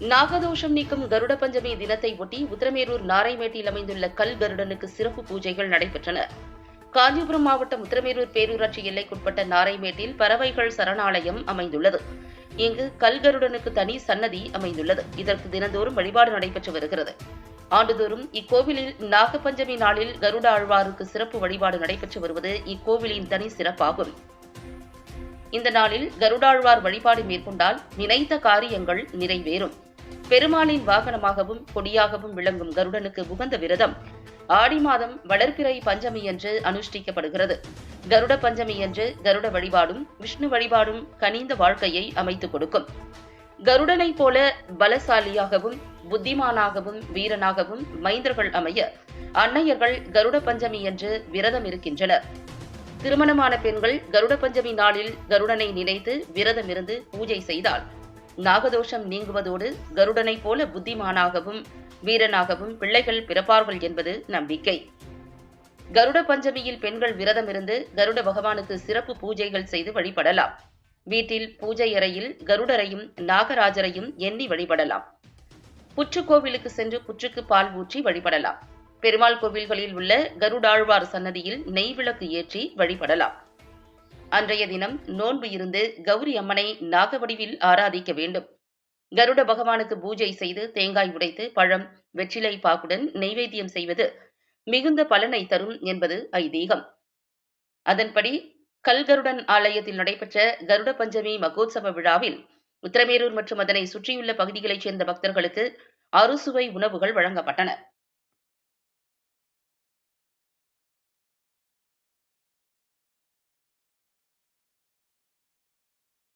நாகதோஷம் நீக்கும் கருட பஞ்சமி தினத்தை ஒட்டி உத்திரமேரூர் நாரைமேட்டில் அமைந்துள்ள கல் கருடனுக்கு சிறப்பு பூஜைகள் நடைபெற்றன. காஞ்சிபுரம் மாவட்டம் உத்திரமேரூர் பேரூராட்சி எல்லைக்குட்பட்ட நாரைமேட்டில் பறவைகள் சரணாலயம் அமைந்துள்ளது. இங்கு கல்கருடனுக்கு தனி சன்னதி அமைந்துள்ளது. இதற்கு தினந்தோறும் வழிபாடு நடைபெற்று வருகிறது. ஆண்டுதோறும் இக்கோவிலில் நாகப்பஞ்சமி நாளில் கருட ஆழ்வாருக்கு சிறப்பு வழிபாடு நடைபெற்று வருவது இக்கோவிலின் தனி சிறப்பாகும். இந்த நாளில் கருடாழ்வார் வழிபாடு மேற்கொண்டால் நினைத்த காரியங்கள் நிறைவேறும். பெருமாளின் வாகனமாகவும் கொடியாகவும் விளங்கும் கருடனுக்கு உகந்த விரதம். ஆடி மாதம் வளர்பிறை பஞ்சமி என்று அனுஷ்டிக்கப்படுகிறது. கருட பஞ்சமி என்று கருட வழிபாடும் விஷ்ணு வழிபாடும் கனிந்த வாழ்க்கையை அமைத்துக் கொடுக்கும். கருடனைப் போல பலசாலியாகவும் புத்திமானாகவும் வீரனாகவும் மைந்தர்கள் அமைய அன்னையர்கள் கருட பஞ்சமி என்று விரதம் இருக்கின்றனர். திருமணமான பெண்கள் கருட பஞ்சமி நாளில் கருடனை நினைத்து விரதம் இருந்து பூஜை செய்தால் நாகதோஷம் நீங்குவதோடு கருடனைப் போல புத்திமானாகவும் வீரனாகவும் பிள்ளைகள் பிறப்பார்கள் என்பது நம்பிக்கை. கருட பஞ்சமியில் பெண்கள் விரதம் இருந்து கருட பகவானுக்கு சிறப்பு பூஜைகள் செய்து வழிபடலாம். வீட்டில் பூஜை அறையில் கருடரையும் நாகராஜரையும் எண்ணி வழிபடலாம். புற்றுக்கோவிலுக்கு சென்று புற்றுக்கு பால் ஊற்றி வழிபடலாம். பெருமாள் கோவில்களில் உள்ள கருடாழ்வார் சன்னதியில் நெய் விளக்கு ஏற்றி வழிபடலாம். அன்றைய தினம் நோன்பு இருந்து கௌரி அம்மனை நாகவடிவில் ஆராதிக்க வேண்டும். கருட பகவானுக்கு பூஜை செய்து தேங்காய் உடைத்து பழம் வெற்றிலை பாக்குடன் நெய்வேத்தியம் செய்வது மிகுந்த பலனை தரும் என்பது ஐதீகம். அதன்படி கல்கருடன் ஆலயத்தில் நடைபெற்ற கருட பஞ்சமி மகோத்சவ விழாவில் உத்திரமேரூர் மற்றும் அதனை சுற்றியுள்ள பகுதிகளைச் சேர்ந்த பக்தர்களுக்கு அறுசுவை உணவுகள் வழங்கப்பட்டன.